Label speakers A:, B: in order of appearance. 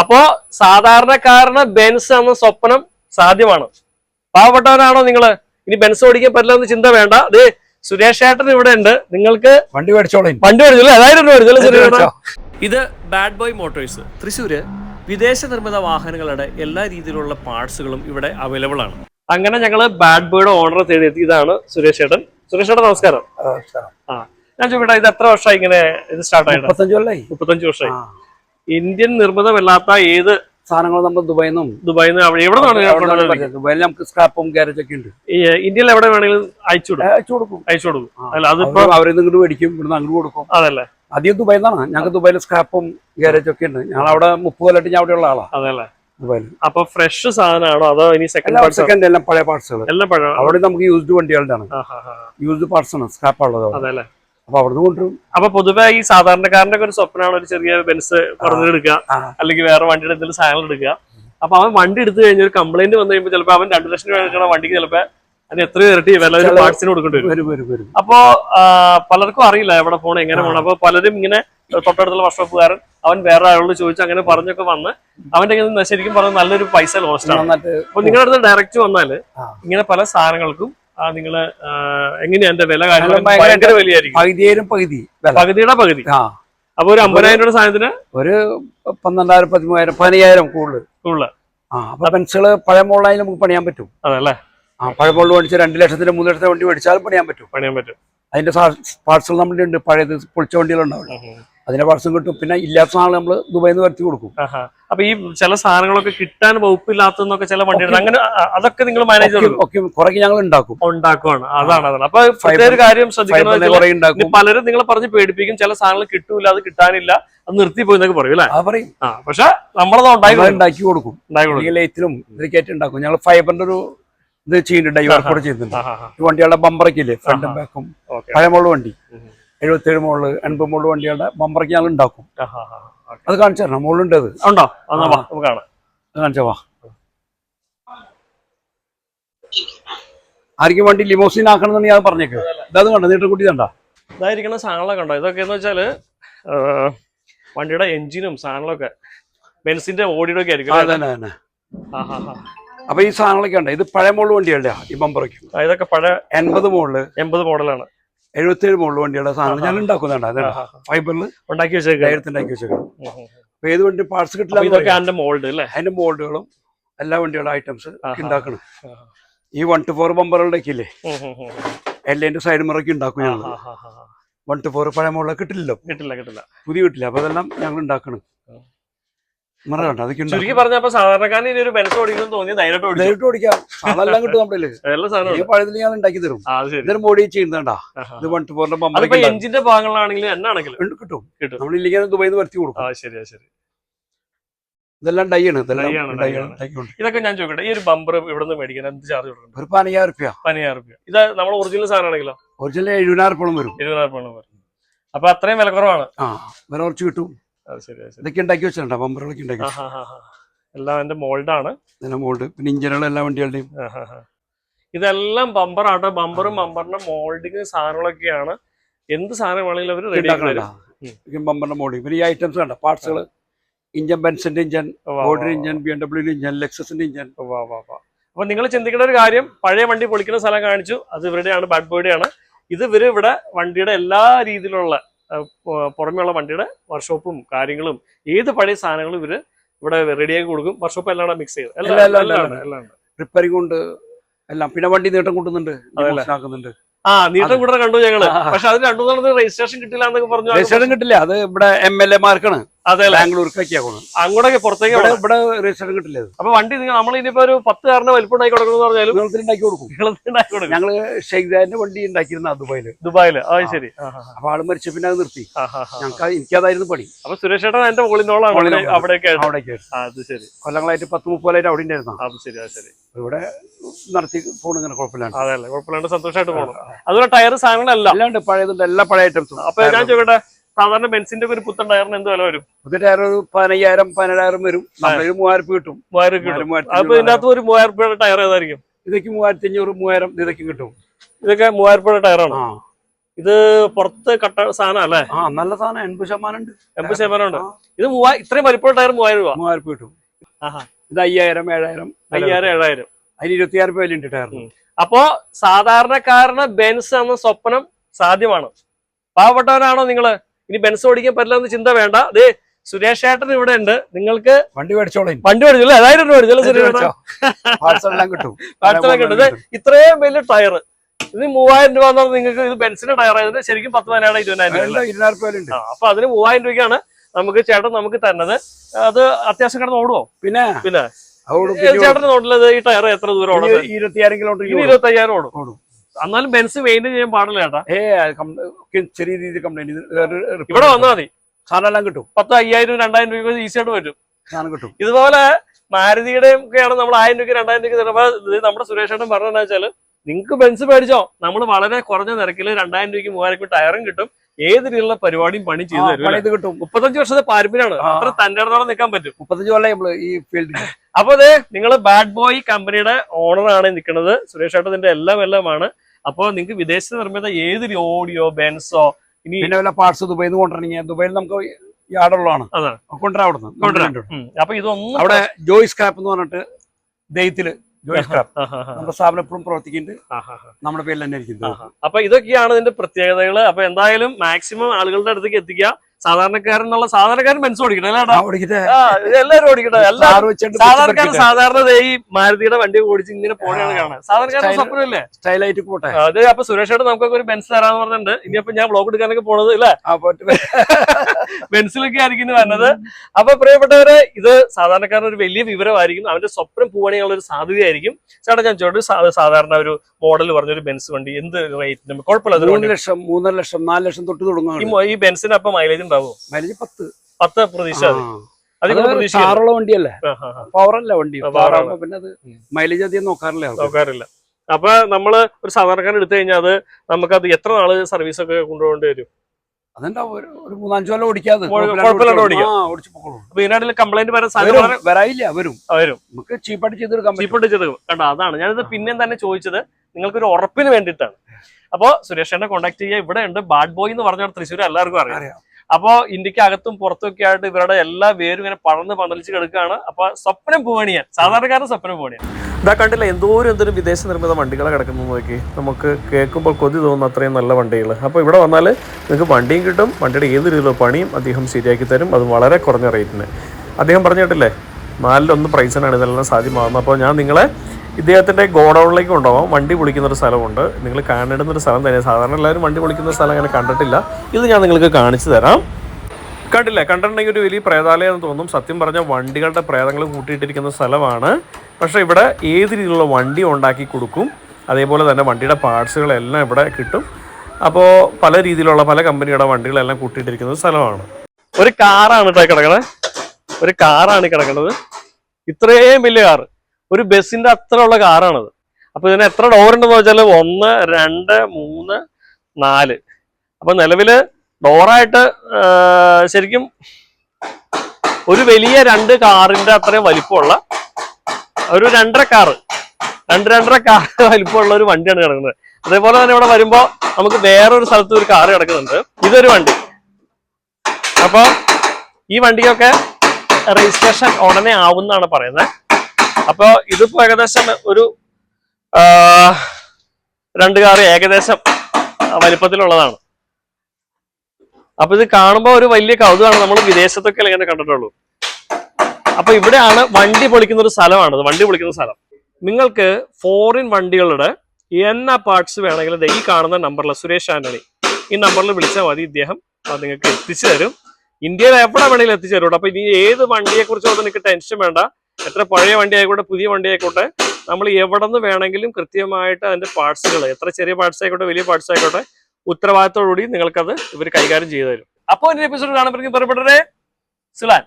A: അപ്പോ സാധാരണക്കാരന് ബെൻസ് എന്ന സ്വപ്നം സാധ്യമാണ്. പാവപ്പെട്ടവരാണോ നിങ്ങൾ? ഇനി ബെൻസ് ഓടിക്കാൻ പറ്റില്ല എന്ന് ചിന്ത വേണ്ട. അത് സുരേഷ് ഏട്ടൻ ഇവിടെ ഉണ്ട്. നിങ്ങൾക്ക്
B: വണ്ടി മേടിച്ചോളൂ
A: വണ്ടി മേടിച്ചോളൂ സുരേഷ് ഏട്ടാ? ഇത് ബാഡ് ബോയ് മോട്ടോഴ്സ് തൃശ്ശൂര് വിദേശ നിർമ്മിത വാഹനങ്ങളുടെ എല്ലാ രീതിയിലുള്ള പാർട്സുകളും ഇവിടെ അവൈലബിൾ ആണ്. അങ്ങനെ ഞങ്ങൾ ബാഡ് ബോയുടെ ഓണർ തേടിയെത്തി ഇതാണ് സുരേഷ് ഏട്ടൻ. സുരേഷ് ഏട്ടൻ നമസ്കാരം. ആ ഞാൻ ചോദിക്കട്ടെ ഇത് എത്ര വർഷമായി ഇങ്ങനെ ഇത് സ്റ്റാർട്ട് ആയിട്ട്
B: മുപ്പത്തഞ്ച് കൊല്ലായി.
A: മുപ്പത്തഞ്ച് വർഷമായി. ഇന്ത്യൻ നിർമ്മിതമല്ലാത്ത ഏത്
B: സാധനങ്ങൾ നമ്മൾ ദുബായിൽ നിന്നും
A: ദുബായിൽ നിന്ന് അവിടെ എവിടെ നിന്നാണ്
B: ദുബായിൽ നമുക്ക് സ്ക്രാപ്പും ഗ്യാരേജ് ഒക്കെ ഉണ്ട്.
A: ഇന്ത്യയിൽ എവിടെ വേണമെങ്കിലും അയച്ചു കൊടുക്കും
B: അയച്ചു കൊടുക്കും.
A: അയച്ചു കൊടുക്കും. അല്ല അതിപ്പോ
B: അവരിൽ നിന്ന് ഇങ്ങോട്ട് മേടിക്കും ഇവിടുന്ന് അങ്ങോട്ട് കൊടുക്കും.
A: അതല്ലേ.
B: അധികം ദുബായിൽ നിന്നാണ് ഞങ്ങൾക്ക് ദുബായിൽ സ്ക്രാപ്പും ഗ്യാരേജ് ഒക്കെ ഉണ്ട്. ഞങ്ങൾ അവിടെ മുപ്പത് കൊല്ലമായിട്ട് ഞാൻ അവിടെയുള്ള ആളാണ്
A: അതല്ലേ.
B: ദുബായിൽ
A: അപ്പൊ ഫ്രഷ് സാധനമാണോ? അതോ ഇനി സെക്കൻഡ് പാർട്സ്
B: സെക്കൻഡ് എല്ലാം പഴയ പാർട്സുകൾ
A: എല്ലാം പഴയ
B: അവിടെ നമുക്ക് യൂസ്ഡ് വണ്ടികളുടെ ആണ്. യൂസ്ഡ് പാർട്സ് ആണ്. സ്ക്രാപ്പ് ഉള്ളത്.
A: അതല്ലേ.
B: അപ്പൊ അവിടുന്ന് കൊണ്ടുവരും.
A: അപ്പൊ പൊതുവെ ഈ സാധാരണക്കാരന്റെ ഒക്കെ ഒരു സ്വപ്നമാണ് ഒരു ചെറിയ ബെൻസ്
B: എടുക്കുക.
A: അല്ലെങ്കിൽ വേറെ വണ്ടിയുടെ എന്തെങ്കിലും സാധനങ്ങൾ എടുക്കുക. അപ്പൊ അവൻ വണ്ടി എടുത്തു കഴിഞ്ഞ ഒരു കംപ്ലൈന്റ് വന്നു കഴിയുമ്പോൾ ചിലപ്പോൾ അവൻ രണ്ടു ലക്ഷം രൂപ എടുക്കണ വണ്ടിക്ക് ചിലപ്പോൾ അതിന് എത്ര ഇരട്ടി വില ഒരു പാർട്സിന് കൊടുക്കേണ്ടി വരും.
B: വരും വരും
A: അപ്പൊ പലർക്കും അറിയില്ല എവിടെ പോകണം എങ്ങനെ പോകണം അപ്പൊ പലരും ഇങ്ങനെ തൊട്ടടുത്തുള്ള വർഷോപ്പുകാരൻ അവൻ വേറെ ആളോട് ചോദിച്ചു അങ്ങനെ പറഞ്ഞൊക്കെ വന്ന് അവന്റെ ശരിക്കും പറഞ്ഞ നല്ലൊരു പൈസ ലോസ്റ്റ് ആണ്. അപ്പൊ നിങ്ങളുടെ അടുത്ത് ഡയറക്റ്റ്
B: വന്നാൽ
A: ഇങ്ങനെ പല സാധനങ്ങൾക്കും ആ, എങ്ങനെയാ എന്റെ വില
B: ഭയങ്കര-
A: വിലയായിരിക്കും.
B: പകുതി
A: പകുതിയുടെ പകുതി?
B: ആ.
A: അപ്പൊ ഒരു അമ്പതിനായിരം രൂപ സാധനത്തിന്?
B: ഒരു പന്ത്രണ്ടായിരം പതിമൂവായിരം പതിനയ്യായിരം കൂടുതൽ
A: ഉള്ള
B: ആ അപ്പൊ പഴയ മോളിലായാലും നമുക്ക് പണിയാൻ പറ്റും.
A: അതല്ലേ?
B: ആ പഴയ മോളിൽ മേടിച്ച് രണ്ട് ലക്ഷത്തിന് മൂന്ന് ലക്ഷത്തിന് വണ്ടി മേടിച്ചാലും പണിയാൻ പറ്റും.
A: പണിയാൻ പറ്റും.
B: അതിന്റെ പാർസൽ നമ്മുടെ ഉണ്ട് പഴയത് പൊളിച്ച വണ്ടികളുണ്ടാവില്ല? അതിന്റെ പാർട്സും കിട്ടും. പിന്നെ ഇല്ലാത്ത സാധനങ്ങൾ നമ്മൾ ദുബായിൽ നിന്ന് വരുത്തി കൊടുക്കും.
A: അപ്പൊ ഈ ചില സാധനങ്ങളൊക്കെ കിട്ടാൻ വകുപ്പില്ലാത്തതെന്നൊക്കെ ചില വണ്ടികൾ അങ്ങനെ അതൊക്കെ നിങ്ങൾ മാനേജ്
B: ഒക്കെ- ഒക്കെ ഞങ്ങൾ ഉണ്ടാക്കും.
A: ഉണ്ടാക്കുവാണ്. അതാണ് അതാണ്. അപ്പൊ ഒരു കാര്യം
B: കുറെ ഉണ്ടാക്കും.
A: പലരും നിങ്ങളെ പറഞ്ഞ് പേടിപ്പിക്കും ചില സാധനങ്ങൾ കിട്ടൂല അത് കിട്ടാനില്ല അത് നിർത്തി പോയി എന്നൊക്കെ പറയും അല്ലേ?
B: പറയും.
A: പക്ഷെ നമ്മളത്
B: ഉണ്ടാക്കി കൊടുക്കും. ലൈറ്റിലും ഉണ്ടാക്കും ഞങ്ങൾ ഫൈബറിന്റെ ഒരു ഇത് ചെയ്യുന്നുണ്ട് ഡൈവർ കൂടെ ചെയ്യുന്നുണ്ട്. വണ്ടികളുടെ ബമ്പറൊക്കെ ഇല്ലേ? ഫ്രണ്ടും ബാക്കും പഴമുള്ള വണ്ടി. എഴുപത്തേഴ് മോൾ എൺപത് മോൾ വണ്ടികളുടെ ബമ്പറൊക്കെ ഞങ്ങൾ ഉണ്ടാക്കും. അത് കാണിച്ചു തരണം മോളുണ്ട് അത്.
A: ഉണ്ടോ? നമുക്ക് കാണാം.
B: അത് കാണിച്ചാ വാ. ആർക്കും വണ്ടി ലിമോസിൻ ആക്കണം എന്ന് ഞാൻ പറഞ്ഞേക്ക്. ഇതത് കണ്ടോ? നീട്ടം കുട്ടി കണ്ട?
A: ഇതായിരിക്കുന്ന സാധനങ്ങളൊക്കെ ഉണ്ടോ ഇതൊക്കെ എന്ന് വെച്ചാൽ വണ്ടിയുടെ എഞ്ചിനും സാധനങ്ങളൊക്കെ ബെൻസിന്റെ ഓടിയുടെ ഒക്കെ ആയിരിക്കും.
B: അപ്പൊ ഈ സാധനങ്ങളൊക്കെ ഉണ്ട് ഇത് പഴയ മോൾ വണ്ടിയല്ലേ ഈ ബമ്പറൊക്കെ
A: ആ, ഇതൊക്കെ പഴയ
B: എൺപത് മോളിൽ
A: എൺപത് മോഡലാണ്.
B: എഴുപത്തേഴ് മുകളിൽ വണ്ടിയുടെ സാധനങ്ങൾ ഞാൻ ഉണ്ടാക്കുന്നുണ്ട്. ഫൈബറിൽ
A: ഉണ്ടാക്കി വെച്ചേക്കാം.
B: ധൈര്യത്തിൽ ഉണ്ടാക്കി വെച്ചേക്കാം. അപ്പൊ ഏത് വണ്ടി പാർട്സ് കിട്ടില്ല
A: ഇതൊക്കെ. അതിന്റെ മോൾഡ് അല്ലേ
B: അതിന്റെ മോൾഡുകളും എല്ലാ വണ്ടികളുടെ ഐറ്റംസ്. ഉണ്ടാക്കണം. ഈ വൺ ടു ഫോർ ബമ്പറുകളുടെ ഒക്കെ ഇല്ലേ. എല്ലിന്റെ സൈഡ് മുറക്കി ഉണ്ടാക്കും ഞങ്ങൾ. വൺ ടു ഫോർ പഴയ മോളിലെ കിട്ടില്ലല്ലോ.
A: കിട്ടില്ല കിട്ടില്ല.
B: പുതിയ കിട്ടില്ല. അപ്പൊ അതെല്ലാം ഞങ്ങൾ ഉണ്ടാക്കണം.
A: ചുരുക്കി. പറഞ്ഞപ്പോ സാധാരണക്കാരൻ ഇനി ഒരു ബെൻസ് ഓടിക്കണം തോന്നി ഡയറക്റ്റ്
B: നേരിട്ട് ഓടിക്കാം. കിട്ടും നമ്മുടെ കയ്യിൽ.
A: എല്ലാ സാധനവും
B: ഈ പഴയതിൽ ഞാൻ ഉണ്ടാക്കി തരും.
A: ആ ശരി.
B: മോഡി ചെയ്യുന്നുണ്ടാ
A: ആഹാ.
B: ഇത് വൺ ടു ഫോറിന്റെ
A: അതിപ്പോ
B: ബമ്പറൊക്കെ ഉണ്ടാക്കും.
A: എഞ്ചിന്റെ ഭാഗങ്ങളാണെങ്കിലും എന്നാണെങ്കിലും
B: കിട്ടും.
A: കിട്ടും.
B: ദുബായിൽ നിന്ന് വരുത്തി കൊടുക്കും.
A: ആ ശരി
B: ഇതെല്ലാം ഡൈ ആണ് ഇതെല്ലാം
A: Dye ആണ്,
B: ഡൈ
A: dye
B: ആണ്.
A: ആണ്.
B: ഡൈ ഉണ്ട്
A: ഇതൊക്കെ ഞാൻ ചോദിക്കട്ടെ ഈ ഒരു ബമ്പർ ഇവിടെ നിന്ന് മേടിക്കാൻ എന്ത് ചാർജ് കൊടുക്കണം?
B: ഒരു പതിനയ്യായിരം റുപ്യ.
A: പതിനായിരം റുപ്യ. ഇത് നമ്മൾ ഒറിജിനൽ സാധനമാണെങ്കിലോ?
B: ഒറിജിനൽ എഴുപതിനായിരം റുപ്യോളം വരും.
A: ഇരുപതിനായിരം രൂപ വരും. അപ്പൊ അത്രയും വില കുറവാണ്
B: ആ വില കുറച്ച് കിട്ടും. ഇതൊക്കെ ഉണ്ടാക്കി വെച്ചിട്ടുണ്ടോ? ബമ്പറുകളൊക്കെ ഉണ്ടാക്കി.
A: എല്ലാം മോൾഡാണ്.
B: മോൾഡ്. പിന്നെ ഇഞ്ചിനുള്ള എല്ലാ വണ്ടികളുടെയും.
A: ഇതെല്ലാം ബമ്പർ ആട്ടോ. ബമ്പറും ബമ്പറിന്റെ മോൾഡിങ് സാധനങ്ങളൊക്കെയാണ്. എന്ത് സാധനം വേണമെങ്കിലും അവർ റെഡി
B: ബമ്പറിന്റെ മോൾഡിങ്. പിന്നെ ഈ ഐറ്റംസ് കണ്ട? പാർട്സുകൾ engine ബെൻസിന്റെ engine order engine B M ഡബ്ല്യൂന്റെ engine ലെക്സസിന്റെ ഇഞ്ചൻ
A: അപ്പൊ നിങ്ങൾ ചിന്തിക്കേണ്ട ഒരു കാര്യം പഴയ വണ്ടി പൊളിക്കുന്ന സ്ഥലം കാണിച്ചു. അത് ഇവരുടെയാണ് ബാഡ് ബോഡിയാണ് ഇത് ഇവർ ഇവിടെ വണ്ടിയുടെ എല്ലാ രീതിയിലുള്ള പുറമെയുള്ള വണ്ടിയുടെ വർക്ക്ഷോപ്പും കാര്യങ്ങളും ഏത് പഴയ സാധനങ്ങളും ഇവർ ഇവിടെ റെഡിയാക്കി കൊടുക്കും. വർക്ക്ഷോപ്പ് എല്ലാം മിക്സ് ചെയ്ത്.
B: റിപ്പയറിംഗ്.
A: ഉണ്ട്, എല്ലാം
B: പിന്നെ വണ്ടി നീട്ടം കൂട്ടുന്നുണ്ട്? ആക്കുന്നുണ്ട്
A: ആ നീട്ടം കൂട്ടണം കണ്ടു
B: ഞങ്ങൾ.
A: പക്ഷെ അത് രണ്ടു മൂന്നെണ്ണത്തിന് രജിസ്ട്രേഷൻ കിട്ടില്ല എന്നൊക്കെ പറഞ്ഞു
B: രജിസ്ട്രേഷൻ കിട്ടില്ല. അത് ഇവിടെ എം എൽ എ മാർക്കാണ്.
A: അതെ അല്ലേ?
B: ബാംഗ്ലൂർക്കൊക്കെ ആക്കണം
A: അങ്ങോട്ടൊക്കെ പുറത്തേക്ക്
B: ഇവിടെ രജിസ്ട്രേഷൻ കിട്ടില്ല അത്
A: അപ്പൊ വണ്ടി നിങ്ങൾ നമ്മൾ ഇനിയിപ്പോ ഒരു പത്ത് കാരണം വലിപ്പം ഉണ്ടാക്കി കൊടുക്കണം പറഞ്ഞാലും
B: നീളത്തിൽ ഉണ്ടാക്കി കൊടുക്കും.
A: നീളത്തിൽ ഉണ്ടാക്കി കൊടുക്കും.
B: ഞങ്ങൾ ഷെയ്ഖാന്റെ വണ്ടി ഉണ്ടാക്കിയിരുന്ന ദുബായിൽ.
A: ദുബായിൽ. ആ ശരി.
B: അപ്പൊ ആൾ മരിച്ച പിന്നെ അത് നിർത്തി. ഞങ്ങൾക്ക് എനിക്കതായിരുന്നു പണി.
A: അപ്പൊ സുരേഷ് ചേട്ടൻ എന്റെ
B: മുകളിൽ അവിടേക്ക്
A: ആ, അത് ശരി.
B: കൊല്ലങ്ങളായിട്ട് പത്ത് മുപ്പതിലായിട്ട് അവിടെ ഉണ്ടായിരുന്നു.
A: അത് ശരി അത് ശരി.
B: ഇവിടെ നടത്തി പോണിങ്ങനെ കുഴപ്പമില്ലാണ്ട്.
A: അതല്ലേ കുഴപ്പമില്ലാണ്ട് സന്തോഷമായിട്ട് പോകണം അതുപോലെ ടയർ സാധനങ്ങളല്ല.
B: അല്ലാണ്ട് പഴയതുണ്ട്. എല്ലാ പഴയ ഐറ്റംസും
A: അപ്പൊ ഞാൻ ചോദിക്കട്ടെ? സാധാരണ ബെൻസിന്റെ ഒരു പുത്തൻ ടയറിന് എന്ത് വില വരും?
B: പുതിയ ടയർ ഒരു പതിനയ്യായിരം പതിനേഴായിരം വരും. നമ്മളൊരു മൂവായിരം രൂപ കിട്ടും.
A: മൂവായിരം കിട്ടും. അപ്പൊ ഇതിനകത്ത് ഒരു മൂവായിരം രൂപയുടെ ടയർ ഏതായിരിക്കും?
B: ഇതൊക്കെ മൂവായിരത്തി അഞ്ഞൂറ് മൂവായിരം ഇതൊക്കെ കിട്ടും.
A: ഇതൊക്കെ മൂവായിരം രൂപയുടെ ടയറാണ് ഇത് പുറത്ത് കട്ട സാധനം അല്ലേ?
B: ആ നല്ല സാധനം. എൺപത് ശതമാനം ഉണ്ട്.
A: എൺപത് ശതമാനം ഉണ്ട്. ഇത് മൂവാ ഇത്രയും വലിപ്പമുള്ള ടയർ മൂവായിരം രൂപ.
B: മൂവായിരം രൂപ കിട്ടും ഇത് അയ്യായിരം ഏഴായിരം.
A: അയ്യായിരം ഏഴായിരം.
B: അതിന് ഇരുപത്തിയായിരം രൂപ വിലയുണ്ട്
A: ടയർ. അപ്പോ സാധാരണക്കാരന് ബെൻസ് എന്ന സ്വപ്നം സാധ്യമാണ്. പാവപ്പെട്ടവരാണോ നിങ്ങൾ? ഇനി ബെൻസ് ഓടിക്കാൻ പറ്റില്ല എന്ന് ചിന്ത വേണ്ട. ദേ സുരേഷ് ഏട്ടൻ ഇവിടെ ഉണ്ട്. നിങ്ങൾക്ക്
B: വണ്ടി മേടിച്ചോളൂ
A: വണ്ടി മേടിച്ചു ഏതായിരം രൂപ മേടിച്ചല്ലോ സുരേഷ്
B: കിട്ടും.
A: കിട്ടും. ഇത്രയും വലിയ ടയർ ഇത് മൂവായിരം രൂപ എന്ന് പറഞ്ഞാൽ നിങ്ങൾക്ക് ഇത് ബെൻസിന്റെ ടയർ ആയതിന് ശരിക്കും പത്ത് പതിനായിരം ഇരുപതിനായിരം രൂപ അപ്പൊ അതിന് മൂവായിരം രൂപയ്ക്കാണ് നമുക്ക് ചേട്ടൻ നമുക്ക് തന്നത് അത് അത്യാവശ്യം കിടന്ന് ഓടുവോ?
B: പിന്നെ
A: പിന്നെ. ചേട്ടൻ ഓടുന്നത്? ഈ ടയർ എത്ര ദൂരം ഓടും
B: ഇരുപത്തിയായിരം കിലോമീറ്റർ
A: ഇരുപത്തി അയ്യായിരം ഓടും.
B: ഓടും.
A: എന്നാലും ബെൻസ് മെയിന്റെയിൻ ചെയ്യാൻ പാടില്ല ചേട്ടാ.
B: ഏ ചെറിയ രീതിയിൽ കംപ്ലൈന്റ്
A: ഇവിടെ വന്നാൽ മതി.
B: സാധനം കിട്ടും.
A: പത്ത് അയ്യായിരം രണ്ടായിരം രൂപ ഈസി ആയിട്ട് പറ്റും.
B: സാധനം കിട്ടും.
A: ഇതുപോലെ മാരുതിയുടെയും ഒക്കെയാണ് നമ്മൾ ആയിരം രൂപയ്ക്ക് രണ്ടായിരം രൂപയ്ക്ക് തരുമ്പോൾ നമ്മുടെ സുരേഷ് ഏട്ടൻ പറഞ്ഞതെന്ന് വെച്ചാൽ നിങ്ങൾക്ക് ബെൻസ് മേടിച്ചോ നമ്മൾ വളരെ കുറഞ്ഞ നിരക്കിൽ രണ്ടായിരം രൂപയ്ക്ക് മൂവായിരം രൂപ ടയറും കിട്ടും. ഏത് രീതിയിലുള്ള പരിപാടിയും പണി ചെയ്ത്
B: കിട്ടും.
A: മുപ്പത്തഞ്ച് വർഷത്തെ പാരമ്പര്യമാണ്. അത്ര തന്റെ ഇടത്തോളം നിൽക്കാൻ പറ്റും.
B: മുപ്പത്തഞ്ച് കൊല്ലം നമ്മൾ ഈ ഫീൽഡിൽ
A: അപ്പൊ അതെ നിങ്ങൾ ബാഡ് ബോയ് കമ്പനിയുടെ ഓണറാണ് നിൽക്കുന്നത്. സുരേഷ് ഏട്ടത്തിന്റെ എല്ലാം എല്ലാമാണ്. അപ്പോൾ നിങ്ങൾക്ക് വിദേശ നിർമ്മിത ഏത് ഓഡിയോ ബെൻസോ ഇനി
B: പിന്നെ വല്ല പാർട്സ് ദുബൈയിൽ നിന്ന് കൊണ്ടുവരണമെങ്കിൽ ദുബൈയിൽ നമുക്ക് യാർഡുള്ളതാണ്. കൊണ്ടുവരാം അവിടെ നിന്ന്
A: കൊണ്ടുവരാം. അപ്പൊ ഇതൊന്നും
B: അവിടെ ജോയിസ് ക്രാപ്പ് എന്ന് പറഞ്ഞിട്ട്
A: ദൈത്തിൽ
B: നമ്മുടെ സ്ഥാപനം എപ്പോഴും പ്രവർത്തിക്കുന്നുണ്ട്. നമ്മുടെ പേരിൽ തന്നെ ഇരിക്കുന്നത്.
A: അപ്പൊ ഇതൊക്കെയാണ് ഇതിന്റെ പ്രത്യേകതകൾ അപ്പൊ എന്തായാലും മാക്സിമം ആളുകളുടെ അടുത്തേക്ക് എത്തിക്കുക. സാധാരണക്കാരൻ എന്നുള്ള സാധാരണക്കാരൻ മനസ്സ് അല്ലേ
B: ഓടിക്കട്ടെ.
A: ഇത് എല്ലാവരും ഓടിക്കട്ടെ. എല്ലാവരും സാധാരണക്കാരൻ സാധാരണ ഈ മാരുതിയുടെ വണ്ടി ഓടിച്ച് ഇങ്ങനെ പോണെയാണ് കാണാൻ. സാധാരണക്കാരൻ സ്വപ്നമല്ലേ?
B: സ്റ്റൈലായിട്ട് പോട്ടെ.
A: അത് അപ്പൊ സുരേഷോട് നമുക്കൊക്കെ ഒരു ബെൻസ് തരാന്ന് പറഞ്ഞിട്ടുണ്ട്. ഇനിയപ്പോ ഞാൻ ബ്ലോഗ് എടുക്കാനൊക്കെ പോണത് ഇല്ലേ
B: പോട്ടെ.
A: ബെൻസിലൊക്കെ ആയിരിക്കും വന്നത് അപ്പൊ പ്രിയപ്പെട്ടവരെ ഇത് സാധാരണക്കാരൻ ഒരു വലിയ വിവരമായിരിക്കും. അവന്റെ സ്വപ്നം പോവാനുള്ള ഒരു സാധ്യതയായിരിക്കും. ചേട്ടാ ഞാൻ ചോദിച്ചു സാധാരണ ഒരു മോഡൽ പറഞ്ഞൊരു ബെൻസ് വണ്ടി എന്ത് റേറ്റിന് കുഴപ്പമില്ല
B: മൂന്ന് ലക്ഷം മൂന്നര ലക്ഷം നാല് ലക്ഷം തൊട്ട് തുടങ്ങും
A: ഈ ബെൻസിന് അപ്പൊ മൈലേജ് ഉണ്ടാവും.
B: മൈലേജ് പത്ത്.
A: പത്ത് പ്രതീക്ഷ
B: കാറുള്ള വണ്ടിയല്ലേ? പവറല്ല വണ്ടി. പിന്നെ അത് മൈലേജ് അധികം നോക്കാറില്ല.
A: നോക്കാറില്ല. അപ്പൊ നമ്മൾ ഒരു സാധാരണക്കാരൻ എടുത്തു കഴിഞ്ഞാൽ അത് നമുക്കത് എത്ര നാൾ സർവീസ് ഒക്കെ കൊണ്ടുപോകേണ്ടി വരും?
B: അതുണ്ടാവും. ഒരു മൂന്നാഞ്ചു കൊല്ലം ഓടിക്കാതെ
A: കംപ്ലൈന്റ് വരാൻ
B: വരായില്ല നമുക്ക് ചീപ്പായിട്ട്
A: ചെയ്ത് കണ്ടോ? അതാണ്. ഞാനിത് പിന്നെയും തന്നെ ചോദിച്ചത് നിങ്ങൾക്കൊരു ഉറപ്പിന് വേണ്ടിയിട്ടാണ്. അപ്പോ സുരേഷ് കോൺടാക്ട് ചെയ്യുക ഇവിടെ ഉണ്ട് ബാഡ് ബോയ് എന്ന് പറഞ്ഞ തൃശ്ശൂർ എല്ലാവർക്കും അറിയാം. അപ്പോ ഇന്ത്യയ്ക്ക് അകത്തും പുറത്തൊക്കെ ആയിട്ട് ഇവരുടെ എല്ലാ പേരും ഇങ്ങനെ പടർന്ന് പന്തലിച്ച് കിടക്കുകയാണ്. അപ്പൊ സ്വപ്നം പോവാണിയാൻ സാധാരണക്കാരൻ സ്വപ്നം പോവാണിയാൻ. ഇതാ കണ്ടില്ല എന്തോരം എന്തോരം വിദേശ നിർമ്മിത വണ്ടികളെ കിടക്കുന്നു നോക്കി. നമുക്ക് കേൾക്കുമ്പോൾ കൊതി തോന്നുന്ന അത്രയും നല്ല വണ്ടികൾ അപ്പോൾ ഇവിടെ വന്നാൽ നിങ്ങൾക്ക് വണ്ടിയും കിട്ടും വണ്ടിയുടെ ഏത് രീതിയിലുള്ള പണിയും അദ്ദേഹം ശരിയാക്കി തരും. അത് വളരെ കുറഞ്ഞ റേറ്റിന്. അദ്ദേഹം പറഞ്ഞിട്ടില്ലേ നാലിലൊന്ന് പ്രൈസിനാണ് ഇതെല്ലാം സാധ്യമാകുന്നത്. അപ്പോൾ ഞാൻ നിങ്ങളെ ഇദ്ദേഹത്തിന്റെ ഗോഡൗണിലേക്ക് കൊണ്ടുപോകാം. വണ്ടി പൊളിക്കുന്ന ഒരു സ്ഥലമുണ്ട്. നിങ്ങൾ കാണേണ്ടുന്ന ഒരു സ്ഥലം തന്നെ സാധാരണ എല്ലാവരും വണ്ടി പൊളിക്കുന്ന സ്ഥലം അങ്ങനെ കണ്ടിട്ടില്ല. ഇത് ഞാൻ നിങ്ങൾക്ക് കാണിച്ചു തരാം. കണ്ടില്ല? കണ്ടിട്ടുണ്ടെങ്കിൽ ഒരു വലിയ പ്രേതാലയം എന്ന് തോന്നും. സത്യം പറഞ്ഞാൽ വണ്ടികളുടെ പ്രേതങ്ങൾ കൂട്ടിയിട്ടിരിക്കുന്ന സ്ഥലമാണ്. പക്ഷേ ഇവിടെ ഏത് രീതിയിലുള്ള വണ്ടി ഉണ്ടാക്കി കൊടുക്കും അതേപോലെ തന്നെ വണ്ടിയുടെ പാർട്സുകളെല്ലാം ഇവിടെ കിട്ടും. അപ്പോൾ പല രീതിയിലുള്ള പല കമ്പനിയുടെ വണ്ടികളെല്ലാം കൂട്ടിയിട്ടിരിക്കുന്ന സ്ഥലമാണ്. ഒരു കാറാണ് കേട്ടോ കിടക്കണത് ഒരു കാറാണ് കിടക്കുന്നത് ഇത്രയും വലിയ കാറ്. ഒരു ബസ്സിന്റെ അത്ര ഉള്ള കാറാണത്. അപ്പൊ ഇതിന് എത്ര ഡോർ ഉണ്ടെന്ന് വെച്ചാൽ ഒന്ന് രണ്ട് മൂന്ന് നാല്. അപ്പൊ നിലവിൽ ഡോറായിട്ട് ശരിക്കും ഒരു വലിയ രണ്ട് കാറിന്റെ അത്രയും വലിപ്പമുള്ള ഒരു രണ്ടര കാറ് രണ്ട് രണ്ടര കാർ വലിപ്പമുള്ള ഒരു വണ്ടിയാണ് കിടക്കുന്നത്. അതേപോലെ തന്നെ ഇവിടെ വരുമ്പോ നമുക്ക് വേറൊരു സ്ഥലത്ത് ഒരു കാറ് കിടക്കുന്നുണ്ട്. ഇതൊരു വണ്ടി. അപ്പൊ ഈ വണ്ടിക്കൊക്കെ രജിസ്ട്രേഷൻ ഉടനെ ആവുന്നാണ് പറയുന്നത്. അപ്പൊ ഇതിപ്പോ ഏകദേശം ഒരു രണ്ട് കാറ് ഏകദേശം വലിപ്പത്തിലുള്ളതാണ്. അപ്പൊ ഇത് കാണുമ്പോൾ ഒരു വലിയ കൗതുകമാണ് നമ്മൾ വിദേശത്തൊക്കെ ഇങ്ങനെ കണ്ടിട്ടുള്ളൂ. അപ്പൊ ഇവിടെയാണ് വണ്ടി പൊളിക്കുന്ന ഒരു സ്ഥലമാണത്. വണ്ടി പൊളിക്കുന്ന സ്ഥലം. നിങ്ങൾക്ക് ഫോറിൻ വണ്ടികളുടെ എന്നാ പാർട്സ് വേണമെങ്കിലും ദേ ഈ കാണുന്ന നമ്പറിൽ സുരേഷ് ആന്റണി. ഈ നമ്പറിൽ വിളിച്ചാൽ മതി. ഇദ്ദേഹം അത് നിങ്ങൾക്ക് എത്തിച്ചു തരും. ഇന്ത്യയിൽ എവിടെ വേണമെങ്കിലും എത്തിച്ചു തരും അപ്പൊ ഇനി ഏത് വണ്ടിയെ കുറിച്ചോ നിങ്ങൾക്ക് ടെൻഷൻ വേണ്ട. എത്ര പഴയ വണ്ടി ആയിക്കോട്ടെ പുതിയ വണ്ടി ആയിക്കോട്ടെ നമ്മൾ എവിടെ നിന്ന് വേണമെങ്കിലും കൃത്യമായിട്ട് അതിന്റെ പാർട്സുകൾ എത്ര ചെറിയ പാർട്സ് ആയിക്കോട്ടെ വലിയ പാർട്സ് ആയിക്കോട്ടെ ഉത്തരവാദിത്തോടുകൂടി നിങ്ങൾക്കത് ഇവർ കൈകാര്യം ചെയ്തു തരും. അപ്പോൾ എന്റെ എപ്പിസോഡ് കാണുമ്പോഴേക്കും പുറപ്പെട്ടേ സുലാൻ.